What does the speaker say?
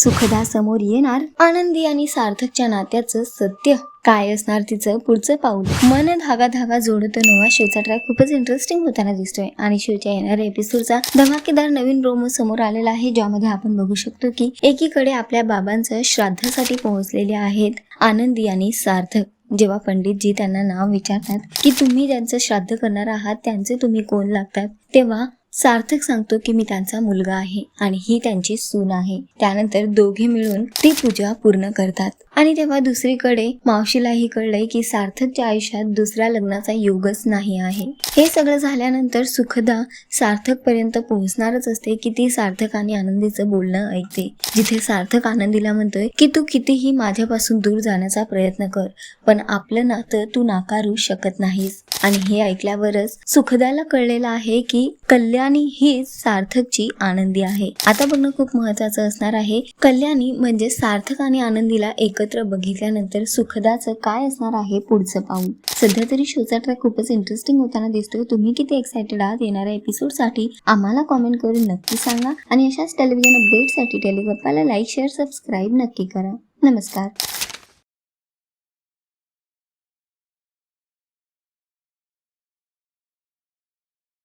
सुखदा समोर येणार आनंदी आणि सार्थकच्या नात्याचं सत्य काय असणार तिचं पुढचं पाऊल? मन धागा धागा जोडत नवा शिवचा ट्रॅक खूपच इंटरेस्टिंग होताना दिसतोय. आणि शिवच्या येणाऱ्या एपिसोडचा धमाकेदार नवीन रोम समोर आलेला आहे ज्यामध्ये आपण बघू शकतो की एकीकडे आपल्या बाबांचं श्राद्धासाठी पोहोचलेले आहेत आनंदी आणि सार्थक. जेव्हा पंडितजी त्यांना नाव विचारतात की तुम्ही ज्यांचं श्राद्ध करणार आहात त्यांचे तुम्ही कोण लागतात? तेव्हा सार्थक सांगतो की मी त्यांचा मुलगा आहे आणि ही त्यांची सून आहे. त्यानंतर दोघे मिळून ती पूजा पूर्ण करतात. आणि तेव्हा दुसरीकडे मावशीलाही कळलंय की सार्थकच्या आयुष्यात दुसऱ्या लग्नाचा योगच नाही आहे. हे सगळं झाल्यानंतर सुखदा सार्थक पर्यंत पोहोचणारच असते की ती सार्थक आणि आनंदीचं बोलणं ऐकते. जिथे सार्थक आनंदीला म्हणतोय की तू कितीही माझ्यापासून दूर जाण्याचा प्रयत्न कर पण आपलं नातं तू नाकारू शकत नाहीस. आणि हे ऐकल्यावरच सुखदाला कळलेलं आहे की कल्याणी कल्याणी ही सार्थकची आनंदी आहे. आता बघणं खूप महत्वाचं असणार आहे. कल्याणी म्हणजे सार्थक आणि आनंदीला एकत्र बघितल्यानंतर सुखदाचं काय असणार आहे पुढचं पाऊल? सध्या तरी शोचा ट्रॅक खूपच इंटरेस्टिंग होताना दिसतोय. तुम्ही किती एक्सायटेड आहात येणाऱ्या एपिसोडसाठी आम्हाला कॉमेंट करून नक्की सांगा. आणि अशाच टेलिव्हिजन अपडेटसाठी टेलिगप्पाला लाईक शेअर सबस्क्राईब नक्की करा. नमस्कार.